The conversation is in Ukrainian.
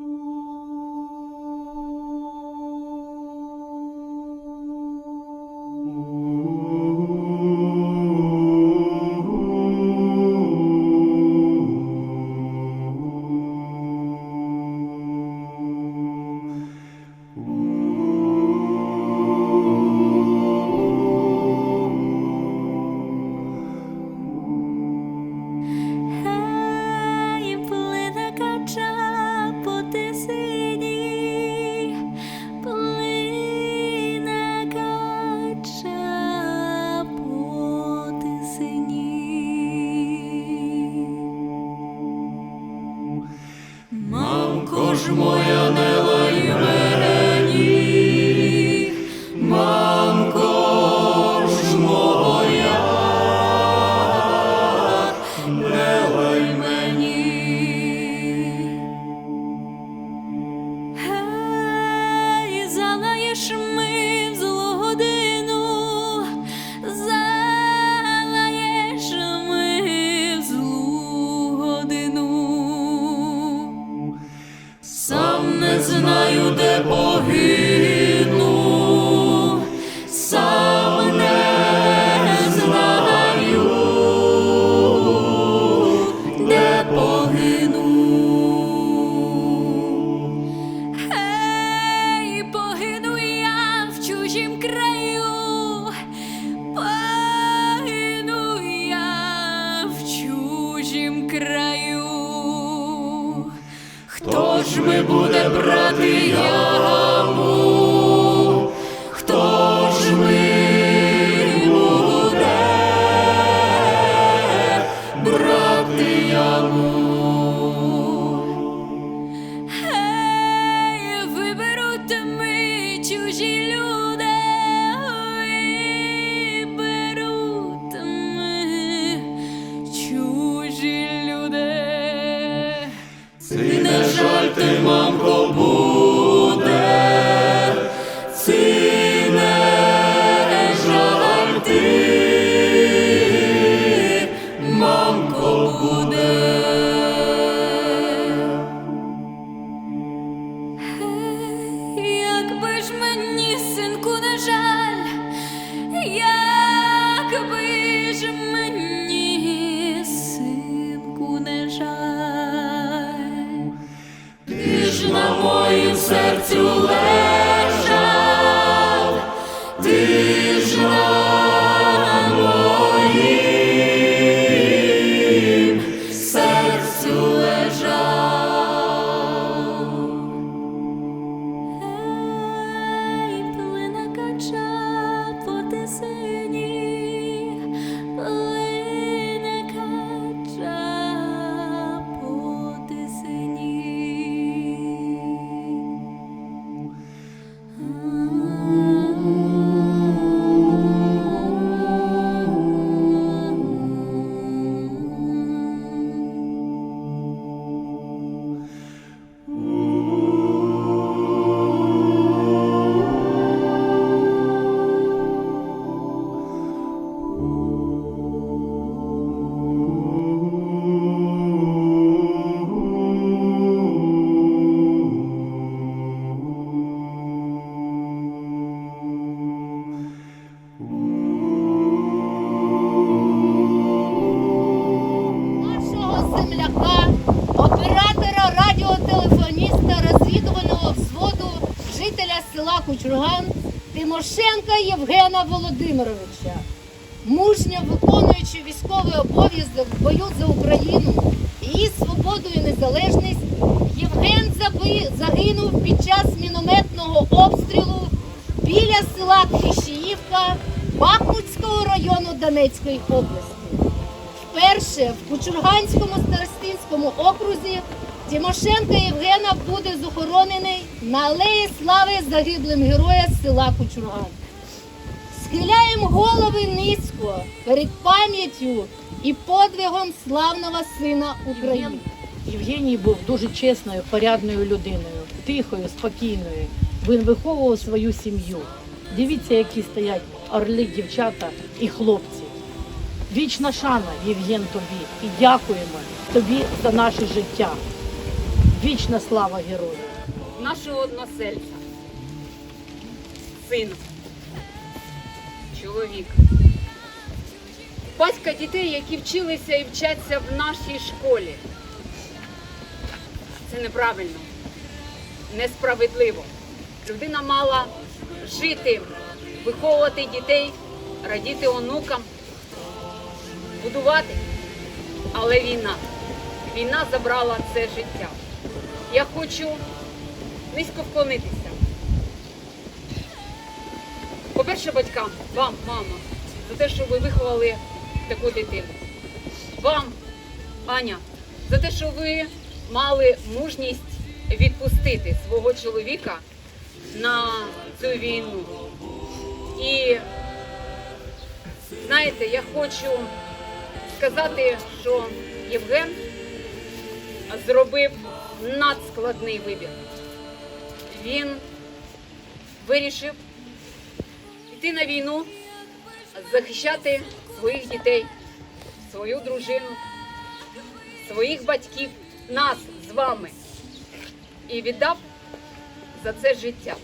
Гей, моя не лай мені, мамко ж моя, не лай мені. Гей, залаєш ми ми буде брати яму? you Кучурган Тимошенка Євгена Володимировича, мужньо виконуючи військовий обов'язок в бою за Україну, її свободу і незалежність, Євген загинув під час мінометного обстрілу біля села Кліщіївка Бахмутського району Донецької області. Вперше в Кучурганському старостинському окрузі Тимошенко Євгена буде захоронений на алеї слави загиблим героя з села Кучурган. Схиляємо голови низько перед пам'яттю і подвигом славного сина України. Євгеній був дуже чесною, порядною людиною, тихою, спокійною. Він виховував свою сім'ю. Дивіться, які стоять орли, дівчата і хлопці. Вічна шана, Євген, тобі, і дякуємо тобі за наше життя. Вічна слава герою! нашого односельця, сина, чоловіка, батька дітей, які вчилися і вчаться в нашій школі. Це неправильно, несправедливо. Людина мала жити, виховувати дітей, радіти онукам, будувати. Але війна, війна забрала це життя. Я хочу низько вклонитися. По-перше, батькам, вам, мама, за те, що ви виховали таку дитину. Вам, Аня, за те, що ви мали мужність відпустити свого чоловіка на цю війну. І знаєте, я хочу сказати, що Євген зробив надскладний вибір. Він вирішив йти на війну, захищати своїх дітей, свою дружину, своїх батьків, нас з вами. І віддав за це життя.